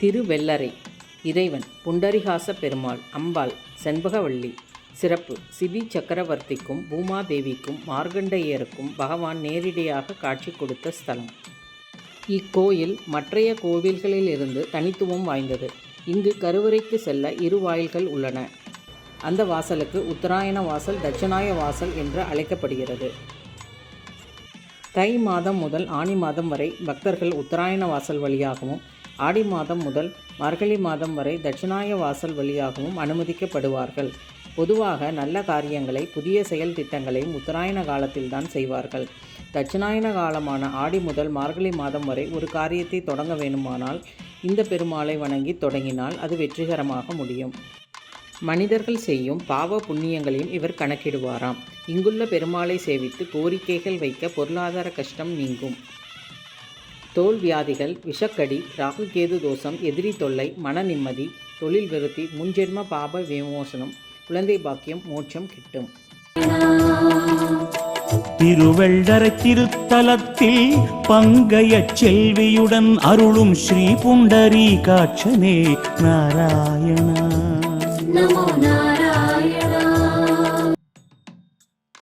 திருவெள்ளரை இறைவன் புண்டரிகாச பெருமாள் அம்பாள் செண்பகவள்ளி சிறப்பு சிபி சக்கரவர்த்திக்கும் பூமாதேவிக்கும் மார்கண்டையருக்கும் பகவான் நேரிடையாக காட்சி கொடுத்த ஸ்தலம். இக்கோயில் மற்றைய கோவில்களிலிருந்து தனித்துவம் வாய்ந்தது. இங்கு கருவறைக்கு செல்ல இரு வாயில்கள் உள்ளன. அந்த வாசலுக்கு உத்தராயண வாசல் தட்சிணாய வாசல் என்று அழைக்கப்படுகிறது. தை மாதம் முதல் ஆனி மாதம் வரை பக்தர்கள் உத்தராயண வாசல் வழியாகவும் ஆடி மாதம் முதல் மார்கழி மாதம் வரை தட்சிணாய வாசல் வழியாகவும் அனுமதிக்கப்படுவார்கள். பொதுவாக நல்ல காரியங்களை புதிய செயல் திட்டங்களையும் உத்தராயண காலத்தில்தான் செய்வார்கள். தட்சிணாயன காலமான ஆடி முதல் மார்கழி மாதம் வரை ஒரு காரியத்தை தொடங்க வேண்டுமானால் இந்த பெருமாளை வணங்கி தொடங்கினால் அது வெற்றிகரமாக முடியும். மனிதர்கள் செய்யும் பாவ புண்ணியங்களையும் இவர் கணக்கிடுவாராம். இங்குள்ள பெருமாளை சேவித்து கோரிக்கைகள் வைக்க பொருளாதார கஷ்டம் நீங்கும். தோல் வியாதிகள் விஷக்கடி ராகுகேது தோஷம் எதிரி தொல்லை மன நிம்மதி தொழில் விருத்தி முன்ஜென்ம பாப விமோசனம் குழந்தை பாக்கியம் மோட்சம் கிட்டும். திருவள்ளர திருத்தலத்தில் பங்கைய செல்வியுடன் அருளும் ஸ்ரீ புண்டரி காட்சனே நாராயணா